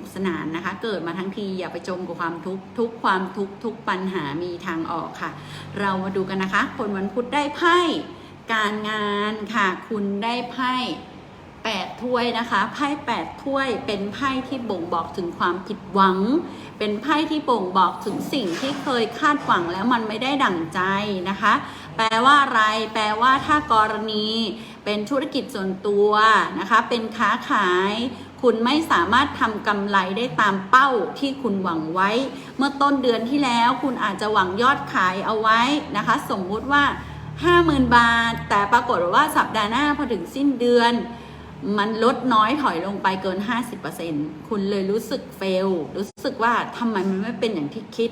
กสนานนะคะ เกิดมาทั้งทีอย่าไปจมกับความทุกข์ทุกความทุกข์ทุกปัญหามีทางออกค่ะ เรามาดูกันนะคะ คนวันพุธได้ไพ่การงานค่ะ คุณได้ไพ่แปดถ้วยนะคะไพ่แปดถ้วยเป็นไพ่ที่บ่งบอกถึงความผิดหวัง เป็นไพ่ที่บ่งบอกถึงสิ่งที่เคยคาดหวังแล้วมันไม่ได้ดั่งใจนะคะ แปลว่าอะไร แปลว่าถ้ากรณี เป็นธุรกิจส่วนตัวนะคะ เป็นค้าขาย คุณไม่สามารถทำกำไรได้ตามเป้าที่คุณหวังไว้ เมื่อต้นเดือนที่แล้วคุณอาจจะหวังยอดขายเอาไว้นะคะ สมมุติว่า 50,000 บาท แต่ปรากฏว่าสัปดาห์หน้าพอถึงสิ้นเดือน มันลดน้อยถอยลงไปเกิน 50%คุณเลยรู้สึกเฟล รู้สึกว่าทำไมมันไม่เป็นอย่างที่คิด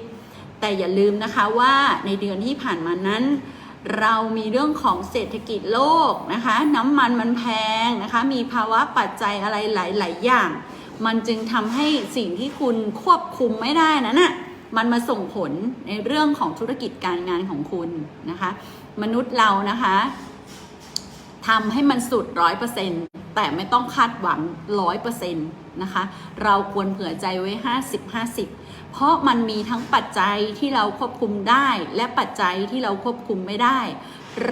แต่อย่าลืมนะคะว่าในเดือนที่ผ่านมานั้น เรามีเรื่องของเศรษฐกิจโลกนะคะ น้ำมันมันแพงนะคะ มีภาวะปัจจัยอะไรหลาย ๆ อย่าง มันจึงทำให้สิ่งที่คุณควบคุมไม่ได้นั้นน่ะมันมาส่งผลในเรื่องของธุรกิจการงานของคุณนะคะ มนุษย์เรานะคะ ทำให้มันสุดร้อยเปอร์เซ็นต์แต่ไม่ต้องคาดหวังร้อยเปอร์เซ็นต์นะคะ เราควรเผื่อใจไว้ห้าสิบห้าสิบเพราะมันมีทั้งปัจจัยที่เราควบคุมได้ และปัจจัยที่เราควบคุมไม่ได้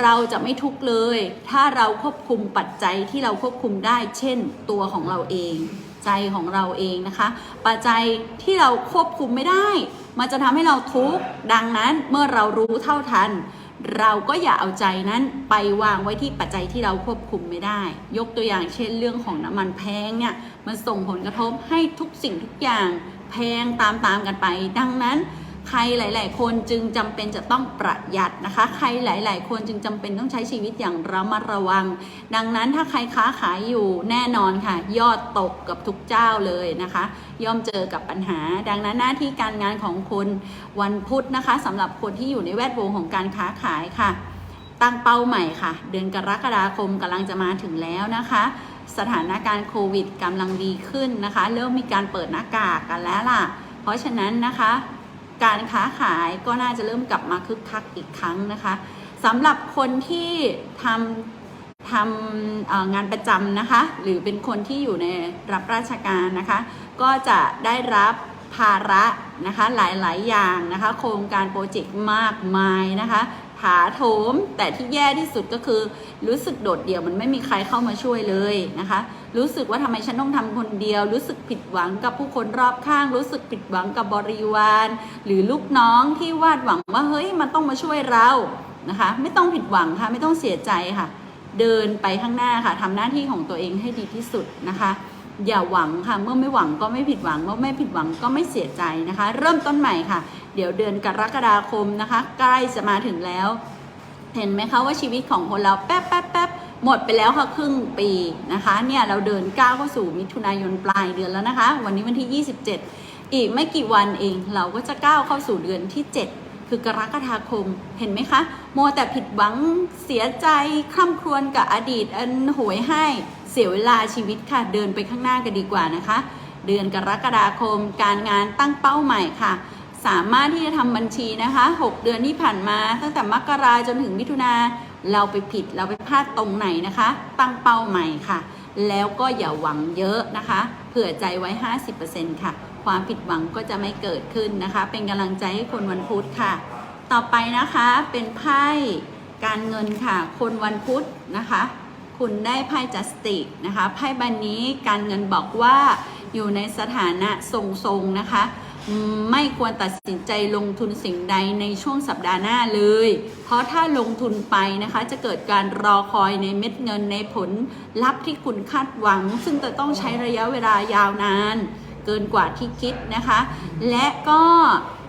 เราจะไม่ทุกข์เลย ถ้าเราควบคุมปัจจัยที่เราควบคุมได้ เช่น ตัวของเราเอง ใจของเราเองนะคะ ปัจจัยที่เราควบคุมไม่ได้ มันจะทำให้เราทุกข์ดังนั้นเมื่อเรารู้เท่าทัน เราก็อย่าเอาใจนั้นไปวางไว้ที่ปัจจัยที่เราควบคุมไม่ได้ ยกตัวอย่างเช่นเรื่องของน้ำมันแพงเนี่ยมันส่งผลกระทบให้ทุกสิ่งทุกอย่างแพงตามๆกันไป ดังนั้น ใครหลาย ๆ คนจึงจำเป็นจะต้องประหยัดนะคะ ใครหลาย ๆ คนจึงจำเป็นต้องใช้ชีวิตอย่างระมัดระวัง ดังนั้นถ้าใครค้าขายอยู่แน่นอนค่ะ ยอดตกกับทุกเจ้าเลยนะคะ ย่อมเจอกับปัญหา ดังนั้นหน้าที่การงานของคุณวันพุธนะคะสำหรับคนที่อยู่ในแวดวงของการค้าขายค่ะ ตั้งเป้าใหม่ค่ะ เดือนกรกฎาคมกำลังจะมาถึงแล้วนะคะสถานการณ์โควิดกำลังดีขึ้นนะคะ เริ่มมีการเปิดหน้ากากกันแล้วล่ะ เพราะฉะนั้นนะคะ การค้าขายก็น่าจะเริ่มกลับมาคึกคักอีกครั้งนะคะสำหรับคนที่ทำทำงานประจำนะคะ หรือเป็นคนที่อยู่ในรับราชการนะคะ ก็จะได้รับภาระนะคะหลายๆ อย่างนะคะ โครงการโปรเจกต์มากมายนะคะ ถาโถม แต่ที่แย่ที่สุดก็คือ รู้สึกโดดเดี่ยวมันไม่มีใครเข้ามาช่วยเลยนะคะ รู้สึกว่าทำไมฉันต้องทำคนเดียว รู้สึกผิดหวังกับผู้คนรอบข้าง รู้สึกผิดหวังกับบริวาร หรือลูกน้องที่วาดหวังว่าเฮ้ยมันต้องมาช่วยเรานะคะ ไม่ต้องผิดหวังค่ะไม่ต้องเสียใจค่ะ เดินไปข้างหน้าค่ะทำหน้าที่ของตัวเองให้ดีที่สุดนะคะ อย่าหวังค่ะ เมื่อไม่หวังก็ไม่ผิดหวัง เมื่อไม่ผิดหวังก็ไม่เสียใจนะคะ เริ่มต้นใหม่ค่ะ เดี๋ยวเดือนกรกฎาคมนะคะ ใกล้จะมาถึงแล้ว เห็นไหมคะว่าชีวิตของคนเราแป๊บแป๊บแป๊บหมดไปแล้วค่ะครึ่งปีนะคะ เนี่ยเราเดินก้าวเข้าสู่มิถุนายนปลายเดือนแล้วนะคะ วันนี้วันที่ 27 อีกไม่กี่วันเองเราก็จะก้าวเข้าสู่เดือนที่ 7คือกรกฎาคมเห็นไหมคะโมแต่ผิดหวังเสียใจคร่ำครวญกับอดีตอันโหยให้ สียเวลาชีวิตค่ะ เดินไปข้างหน้ากันดีกว่านะคะ เดือนกรกฎาคม การงานตั้งเป้าใหม่ค่ะ สามารถที่จะทำบัญชีนะคะ 6 เดือนที่ผ่านมา ตั้งแต่มกราจนถึงมิถุนาเราไปผิดเราไปพลาดตรงไหนนะคะ ตั้งเป้าใหม่ค่ะ แล้วก็อย่าหวังเยอะนะคะ เผื่อใจไว้ 50%ค่ะ ความผิดหวังก็จะไม่เกิดขึ้นนะคะ เป็นกำลังใจให้คนวันพุธค่ะ ต่อไปนะคะเป็นไพ่การเงินค่ะ คนวันพุธนะคะ คุณได้ไพ่จัสติกนะคะไพ่ใบนนี้การเงินบอกว่าอยู่ในสถานะทรงๆนะคะ ไม่ควรตัดสินใจลงทุนสิ่งใดในช่วงสัปดาห์หน้าเลย เพราะถ้าลงทุนไปนะคะจะเกิดการรอคอยในเม็ดเงินในผลลัพธ์ที่คุณคาดหวัง ซึ่งจะต้องใช้ระยะเวลายาวนานเกินกว่าที่คิดนะคะ และก็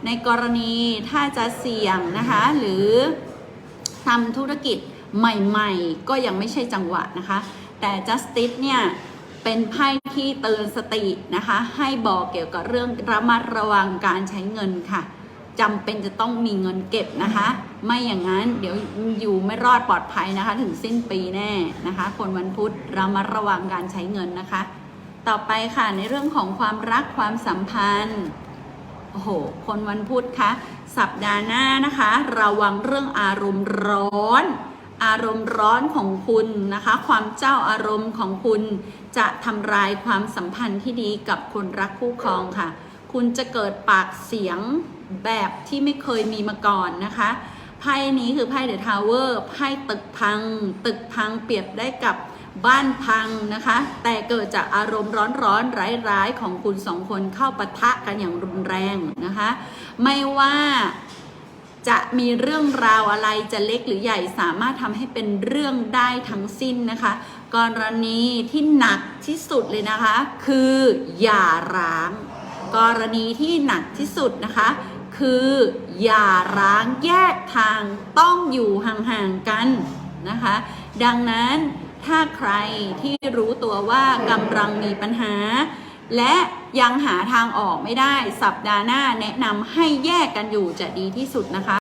ในกรณีถ้าจะเสี่ยงนะคะหรือทำธุรกิจ ใหม่ๆ ก็ยังไม่ใช่จังหวะนะคะ แต่ justice เนี่ยเป็นไพ่ที่เตือนสตินะคะ ให้บอกเกี่ยวกับเรื่องระมัดระวังการใช้เงินค่ะจำเป็นจะต้องมีเงินเก็บนะคะ ไม่อย่างนั้นเดี๋ยวอยู่ไม่รอดปลอดภัยนะคะ ถึงสิ้นปีแน่นะคะ คนวันพุธระมัดระวังการใช้เงินนะคะ ต่อไปค่ะในเรื่องของความรักความสัมพันธ์โอ้โหคนวันพุธคะสัปดาห์หน้านะคะ ระวังเรื่องอารมณ์ร้อน อารมณ์ร้อนของคุณนะคะ ความเจ้าอารมณ์ของคุณจะทำลายความสัมพันธ์ที่ดีกับคนรักคู่ครองค่ะ คุณจะเกิดปากเสียงแบบที่ไม่เคยมีมาก่อนนะคะไพ่นี้คือไพ่เดอะทาวเวอร์ไพ่ตึกพัง ตึกพังเปรียบได้กับบ้านพังนะคะ แต่เกิดจากอารมณ์ร้อนๆร้ายๆของคุณสองคนเข้าปะทะกันอย่างรุนแรงนะคะ ไม่ว่า จะมีเรื่องราวอะไรจะเล็กหรือใหญ่สามารถทำให้เป็นเรื่องได้ทั้งสิ้นนะคะ กรณีที่หนักที่สุดเลยนะคะ คืออย่าร้าง กรณีที่หนักที่สุดนะคะ คืออย่าร้างแยกทางต้องอยู่ห่างๆกันนะคะ ดังนั้นถ้าใครที่รู้ตัวว่ากำลังมีปัญหา และยังหาทางออกไม่ได้สัปดาห์หน้าแนะนำให้แยกกันอยู่จะดีที่สุดนะคะ